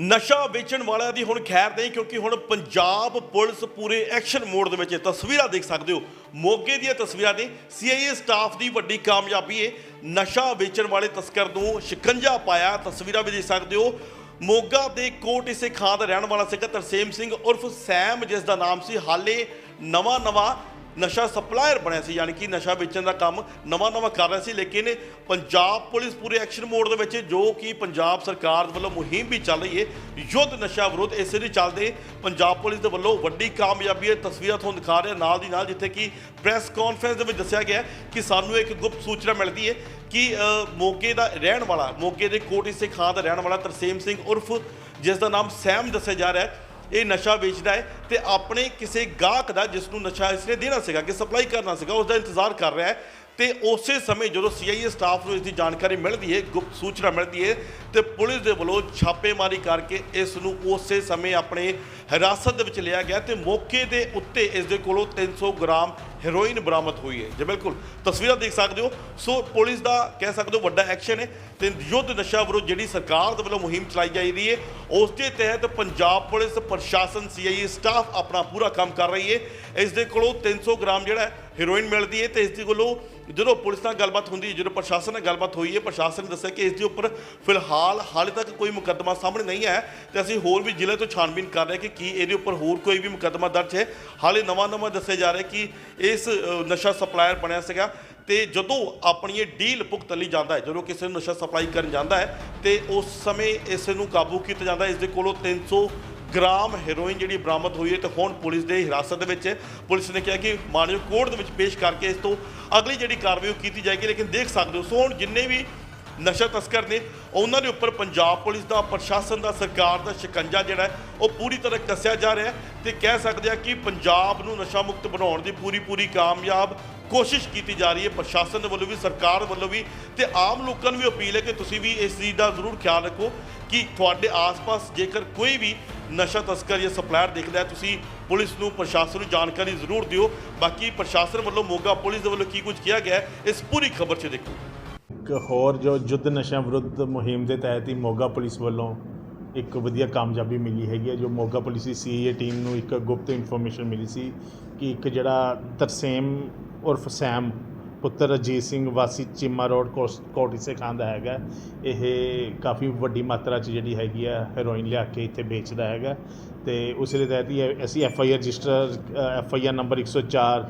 ਨਸ਼ਾ ਵੇਚਣ ਵਾਲਿਆਂ ਦੀ ਹੁਣ ਖੈਰ ਨਹੀਂ, ਕਿਉਂਕਿ ਹੁਣ ਪੰਜਾਬ ਪੁਲਿਸ ਪੂਰੇ ਐਕਸ਼ਨ ਮੋਡ ਦੇ ਵਿੱਚ ਹੈ। ਤਸਵੀਰਾਂ ਦੇਖ ਸਕਦੇ ਹੋ। ਮੋਗੇ ਦੀਆਂ ਤਸਵੀਰਾਂ ਨੇ। ਸੀਆਈਏ ਸਟਾਫ ਦੀ ਵੱਡੀ ਕਾਮਯਾਬੀ ਹੈ ਨਸ਼ਾ ਵੇਚਣ ਵਾਲੇ ਤਸਕਰ ਨੂੰ ਸ਼ਿਕੰਜਾ ਪਾਇਆ। ਤਸਵੀਰਾਂ ਵੀ ਦੇਖ ਸਕਦੇ ਹੋ। ਮੋਗਾ ਦੇ ਕੋਟ ਇਸੇ ਖਾਂ ਦਾ ਰਹਿਣ ਵਾਲਾ ਸੀਗਾ ਤਰਸੇਮ ਸਿੰਘ ਉਰਫ ਸੈਮ, ਜਿਸ ਦਾ ਨਾਮ ਸੀ ਹਾਲੇ ਨਵਾਂ ਨਵਾਂ ਨਸ਼ਾ ਸਪਲਾਇਰ ਬਣਿਆ ਸੀ, ਯਾਨੀ ਕਿ ਨਸ਼ਾ ਵੇਚਣ ਦਾ ਕੰਮ ਨਵਾਂ ਨਵਾਂ ਕਰ ਰਿਹਾ ਸੀ, ਲੇਕਿਨ ਪੰਜਾਬ ਪੁਲਿਸ ਪੂਰੇ ਐਕਸ਼ਨ ਮੋਡ ਦੇ ਵਿੱਚ ਜੋ ਕਿ ਪੰਜਾਬ ਸਰਕਾਰ ਵੱਲੋਂ ਮੁਹਿੰਮ ਵੀ ਚੱਲ ਰਹੀ ਹੈ, ਯੁੱਧ ਨਸ਼ਾ ਵਿਰੁੱਧ ਇਸੇ ਦੇ ਚੱਲਦੇ ਪੰਜਾਬ ਪੁਲਿਸ ਦੇ ਵੱਲੋਂ ਵੱਡੀ ਕਾਮਯਾਬੀ ਹੈ, ਤਸਵੀਰਾਂ ਤੁਹਾਨੂੰ ਦਿਖਾ ਰਿਹਾ ਨਾਲ ਦੀ ਨਾਲ, ਜਿੱਥੇ ਕਿ ਪ੍ਰੈਸ ਕਾਨਫਰੰਸ ਦੇ ਵਿੱਚ ਦੱਸਿਆ ਗਿਆ ਕਿ ਸਾਨੂੰ ਇੱਕ ਗੁਪਤ ਸੂਚਨਾ ਮਿਲਦੀ ਹੈ ਕਿ ਮੋਗੇ ਦਾ ਰਹਿਣ ਵਾਲਾ, ਮੋਗੇ ਦੇ ਕੋਟ ਇਸੇ ਖਾਂ ਦਾ ਰਹਿਣ ਵਾਲਾ ਤਰਸੇਮ ਸਿੰਘ ਉਰਫ, ਜਿਸ ਦਾ ਨਾਮ ਸੈਮ ਦੱਸਿਆ ਜਾ ਰਿਹਾ ਹੈ ਇਹ ਨਸ਼ਾ ਵੇਚਦਾ ਹੈ ਤੇ ਆਪਣੇ ਕਿਸੇ ਗਾਹਕ ਦਾ ਜਿਸ ਨੂੰ ਨਸ਼ਾ ਇਸਨੇ ਦੇਣਾ ਸੀਗਾ, ਕਿ ਸਪਲਾਈ ਕਰਨਾ ਸੀਗਾ, ਉਸ ਦਾ ਇੰਤਜ਼ਾਰ ਕਰ ਰਿਹਾ ਹੈ। ਤੇ ਉਸੇ ਸਮੇਂ ਜਦੋਂ ਸੀਆਈਏ ਸਟਾਫ ਨੂੰ ਇਸ ਦੀ ਜਾਣਕਾਰੀ ਮਿਲਦੀ ਹੈ, ਗੁਪਤ ਸੂਚਨਾ ਮਿਲਦੀ ਹੈ, ਤੇ ਪੁਲਿਸ ਦੇ ਵੱਲੋਂ ਛਾਪੇਮਾਰੀ ਕਰਕੇ ਇਸ ਨੂੰ ਉਸੇ ਸਮੇਂ ਆਪਣੇ ਹਿਰਾਸਤ ਦੇ ਵਿੱਚ ਲਿਆ ਗਿਆ ਤੇ ਮੌਕੇ ਦੇ ਉੱਤੇ ਇਸ ਦੇ ਕੋਲੋਂ 300 ਗ੍ਰਾਮ ਹੈਰੋਇਨ ਬਰਾਮਦ ਹੋਈ ਹੈ। ਜੇ, ਬਿਲਕੁਲ। ਤਸਵੀਰਾਂ ਦੇਖ ਸਕਦੇ ਹੋ। ਸੋ ਪੁਲਿਸ ਦਾ ਕਹਿ ਸਕਦੇ ਹੋ ਵੱਡਾ ਐਕਸ਼ਨ ਹੈ ਤੇ ਯੁੱਧ ਨਸ਼ਾ ਵਿਰੁੱਧ ਜਿਹੜੀ ਸਰਕਾਰ ਦੇ ਵੱਲੋਂ ਮੁਹਿੰਮ ਚਲਾਈ ਜਾ ਰਹੀ ਹੈ, ਉਸ ਦੇ ਤਹਿਤ ਪੰਜਾਬ ਪੁਲਿਸ ਪ੍ਰਸ਼ਾਸਨ ਸੀਆਈਏ ਸਟਾਫ ਆਪਣਾ ਪੂਰਾ ਕੰਮ ਕਰ ਰਹੀ ਹੈ। ਇਸ ਦੇ ਕੋਲੋਂ 300 ਗ੍ਰਾਮ ਜਿਹੜਾ ਹੈ ਹੈਰੋਇਨ ਮਿਲਦੀ ਹੈ ਤੇ ਇਸ ਦੇ ਕੋਲੋਂ ਜਦੋਂ ਪੁਲਿਸ ਨਾਲ ਗੱਲਬਾਤ ਹੁੰਦੀ ਹੈ ਜਦੋਂ ਪ੍ਰਸ਼ਾਸਨ ਨਾਲ ਗੱਲਬਾਤ ਹੋਈ ਹੈ ਪ੍ਰਸ਼ਾਸਨ ਨੇ ਦੱਸਿਆ ਕਿ ਇਸ ਦੇ ਉੱਪਰ ਫਿਲਹਾਲ ਹਾਲੇ ਤੱਕ ਕੋਈ ਮੁਕੱਦਮਾ ਸਾਹਮਣੇ ਨਹੀਂ ਆਇਆ ਤੇ ਅਸੀਂ ਹੋਰ ਵੀ ਜ਼ਿਲ੍ਹੇ ਤੋਂ ਛਾਣਬੀਨ ਕਰ ਰਹੇ ਕਿ ਕੀ ਇਹਦੇ ਉੱਪਰ ਹੋਰ ਕੋਈ ਵੀ ਮੁਕੱਦਮਾ ਦਰਜ ਹੈ। ਹਾਲੇ ਨਵਾਂ ਨਵਾਂ ਦੱਸਿਆ ਜਾ ਰਿਹਾ ਕਿ ਇਸ ਨਸ਼ਾ ਸਪਲਾਇਰ ਬਣਿਆ ਸੀਗਾ ਤੇ ਜਦੋਂ ਆਪਣੀ ਇਹ ਡੀਲ ਭੁਗਤ ਲਈ ਜਾਂਦਾ ਹੈ, ਜਦੋਂ ਕਿਸੇ ਨੂੰ ਨਸ਼ਾ ਸਪਲਾਈ ਕਰਨ ਜਾਂਦਾ ਹੈ ਤੇ ਉਸ ਸਮੇਂ ਇਸ ਨੂੰ ਕਾਬੂ ਕੀਤਾ ਜਾਂਦਾ ਹੈ। ਇਸ ਦੇ ਕੋਲੋਂ 300 ਗ੍ਰਾਮ ਹੈਰੋਇਨ ਜਿਹੜੀ ਬਰਾਮਦ ਹੋਈ ਹੈ ਤੇ ਹੁਣ ਪੁਲਿਸ ਦੇ ਹਿਰਾਸਤ ਦੇ ਵਿੱਚ ਪੁਲਿਸ ਨੇ ਕਿਹਾ ਕਿ ਮਾਨਯੋਗ ਕੋਰਟ ਦੇ ਵਿੱਚ ਪੇਸ਼ ਕਰਕੇ ਇਸ ਤੋਂ ਅਗਲੀ ਜਿਹੜੀ ਕਾਰਵਾਈ ਉਹ ਕੀਤੀ ਜਾਏਗੀ, ਲੇਕਿਨ ਦੇਖ ਸਕਦੇ ਹੋ, ਸੋ ਹੁਣ ਜਿੰਨੇ ਵੀ ਨਸ਼ਾ ਤਸਕਰ ਨੇ ਉਹਨਾਂ ਦੇ ਉੱਪਰ ਪੰਜਾਬ ਪੁਲਿਸ ਦਾ, ਪ੍ਰਸ਼ਾਸਨ ਦਾ, ਸਰਕਾਰ ਦਾ ਸ਼ਿਕੰਜਾ ਜਿਹੜਾ ਹੈ, ਉਹ ਪੂਰੀ ਤਰ੍ਹਾਂ ਕੱਸਿਆ ਜਾ ਰਿਹਾ ਹੈ ਤੇ ਕਹਿ ਸਕਦੇ ਆ ਕਿ ਪੰਜਾਬ ਨੂੰ ਨਸ਼ਾ ਮੁਕਤ ਬਣਾਉਣ ਦੀ ਪੂਰੀ ਪੂਰੀ ਕਾਮਯਾਬ ਕੋਸ਼ਿਸ਼ ਕੀਤੀ ਜਾ ਰਹੀ ਹੈ, ਪ੍ਰਸ਼ਾਸਨ ਵੱਲੋਂ ਵੀ, ਸਰਕਾਰ ਵੱਲੋਂ ਵੀ ਤੇ ਆਮ ਲੋਕਾਂ ਨੂੰ ਵੀ ਅਪੀਲ ਹੈ ਕਿ ਤੁਸੀਂ ਵੀ ਇਸ ਚੀਜ਼ ਦਾ ਜ਼ਰੂਰ ਖਿਆਲ ਰੱਖੋ ਕਿ ਤੁਹਾਡੇ ਆਸ-ਪਾਸ ਜੇਕਰ ਕੋਈ ਵੀ ਨਸ਼ਾ ਤਸਕਰ ਜਾਂ ਸਪਲਾਇਰ ਦਿਖਦਾ ਤੁਸੀਂ ਪੁਲਿਸ ਨੂੰ, ਪ੍ਰਸ਼ਾਸਨ ਨੂੰ ਜਾਣਕਾਰੀ ਜ਼ਰੂਰ ਦਿਓ। ਬਾਕੀ ਪ੍ਰਸ਼ਾਸਨ ਵੱਲੋਂ ਮੋਗਾ ਪੁਲਿਸ ਦੇ ਵੱਲੋਂ ਕੀ ਕੁਝ ਕਿਹਾ ਗਿਆ ਇਸ ਪੂਰੀ ਖਬਰ 'ਚ ਦੇਖੋ। ਇੱਕ ਹੋਰ ਜੋ ਯੁੱਧ ਨਸ਼ਿਆਂ ਵਿਰੁੱਧ ਮੁਹਿੰਮ ਦੇ ਤਹਿਤ ਹੀ ਮੋਗਾ ਪੁਲਿਸ ਵੱਲੋਂ ਇੱਕ ਵਧੀਆ ਕਾਮਯਾਬੀ ਮਿਲੀ ਹੈਗੀ ਹੈ, ਜੋ ਮੋਗਾ ਪੁਲਿਸ ਦੀ ਸੀਏ ਟੀਮ ਨੂੰ ਇੱਕ ਗੁਪਤ ਇਨਫੋਰਮੇਸ਼ਨ ਮਿਲੀ ਸੀ ਕਿ ਇੱਕ ਜਿਹੜਾ ਤਰਸੇਮ ਉਰਫ ਸੈਮ ਪੁੱਤਰ ਅਜੀਤ ਸਿੰਘ ਵਾਸੀ ਚੀਮਾ ਰੋਡ ਕੋਸ- ਕੋਟਿਸੇ ਖਾਂ ਦਾ ਹੈਗਾ। ਇਹ ਕਾਫੀ ਵੱਡੀ ਮਾਤਰਾ 'ਚ ਜਿਹੜੀ ਹੈਗੀ ਆ, ਹੈਰੋਇਨ ਲਿਆ ਕੇ ਇੱਥੇ ਵੇਚਦਾ ਹੈਗਾ। ਤੇ ਉਸ ਦੇ ਤਹਿਤ ਹੀ ਅਸੀਂ F I R register F I R number 104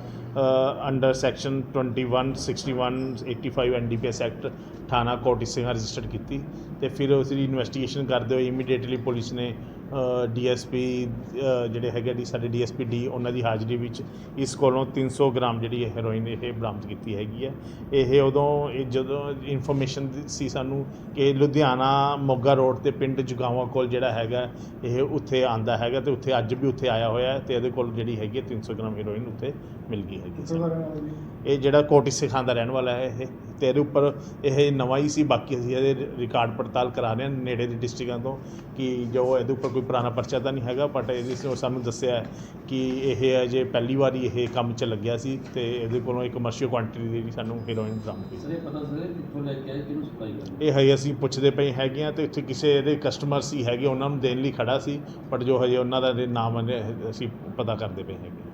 under section 21 61 85 NDPS act ਥਾਣਾ ਕੋਟੀ ਸਿੰਘ ਰਜਿਸਟਰ ਕੀਤੀ। ਤੇ ਫਿਰ ਉਸ ਦੀ ਇਨਵੈਸਟੀਗੇਸ਼ਨ ਕਰਦੇ ਹੋਏ ਇਮੀਡੀਏਟਲੀ ਪੁਲਿਸ ਨੇ ਡੀਐਸਪੀ ਜਿਹੜੇ ਹੈਗੇ ਦੀ ਸਾਡੇ ਡੀਐਸਪੀ ਡੀ ਉਹਨਾਂ ਦੀ ਹਾਜ਼ਰੀ ਵਿੱਚ ਇਸ ਕੋਲੋਂ 300 ਗ੍ਰਾਮ ਜਿਹੜੀ ਹੈ ਹੈਰੋਇਨ ਇਹ ਬਰਾਮਦ ਕੀਤੀ ਹੈਗੀ ਹੈ। ਇਹ ਉਦੋਂ ਇਹ ਜਦੋਂ ਇਨਫੋਰਮੇਸ਼ਨ ਸੀ ਸਾਨੂੰ ਕਿ ਲੁਧਿਆਣਾ ਮੋਗਾ ਰੋਡ ਤੇ ਪਿੰਡ ਜਗਾਵਾਂ ਕੋਲ ਜਿਹੜਾ ਹੈਗਾ ਇਹ ਉੱਥੇ ਆਂਦਾ ਹੈਗਾ ਤੇ ਉੱਥੇ ਅੱਜ ਵੀ ਉੱਥੇ ਆਇਆ ਹੋਇਆ ਤੇ ਇਹਦੇ ਕੋਲ ਜਿਹੜੀ ਹੈਗੀ ਹੈ 300 ਗ੍ਰਾਮ ਹੈਰੋਇਨ ਉੱਥੇ ਮਿਲ ਗਈ ਹੈਗੀ ਇਹ ਜਿਹੜਾ ਕੋਟੀ ਸਿਖਾਂ ਦਾ ਰਹਿਣ ਵਾਲਾ ਹੈ ਇਹ। ਤੇ ਇਹਦੇ ਉੱਪਰ ਇਹ ਨਵਾਂ ਹੀ ਸੀ ਬਾਕੀ ਅਸੀਂ ਇਹਦੇ ਰਿਕਾਰਡ ਪੜਤਾਲ ਕਰਾ ਰਹੇ ਹਾਂ ਨੇੜੇ ਦੇ ਡਿਸਟ੍ਰਿਕਾਂ ਤੋਂ ਕਿ ਜੋ ਇਹਦੇ ਉੱਪਰ ਕੋਈ ਪੁਰਾਣਾ ਪਰਚਾ ਤਾਂ ਨਹੀਂ ਹੈਗਾ ਬਟ ਇਹਦੇ ਸ- ਸਾਨੂੰ ਦੱਸਿਆ ਕਿ ਇਹ ਅਜੇ ਪਹਿਲੀ ਵਾਰੀ ਇਹ ਕੰਮ 'ਚ ਲੱਗਿਆ ਸੀ ਤੇ ਇਹਦੇ ਕੋਲੋਂ ਇੱਕ ਕਮਰਸ਼ੀਅਲ ਕੁਆਂਟੀਟੀ ਦੀ ਸਾਨੂੰ ਹੀਰੋਇਨ ਬਰਾਮਦ ਹੋਈ। ਸਰ ਇਹ ਪਤਾ ਸਰ ਕਿੱਥੋਂ ਲੈ ਕੇ ਆਏ ਕਿਹਨੂੰ ਸਪਲਾਈ ਕਰਦੇ ਇਹ ਹਜੇ ਅਸੀਂ ਪੁੱਛਦੇ ਪਏ ਹੈਗੇ ਆ ਤੇ ਇੱਥੇ ਕਿਸੇ ਇਹਦੇ ਕਸਟਮਰ ਸੀ ਹੈਗੇ ਉਹਨਾਂ ਨੂੰ ਦੇਣ ਲਈ ਖੜਾ ਸੀ ਬਟ ਜੋ ਹਜੇ ਉਹਨਾਂ ਦਾ ਨਾਮ ਅਸੀਂ ਪਤਾ ਕਰਦੇ ਪਏ ਹੈਗੇ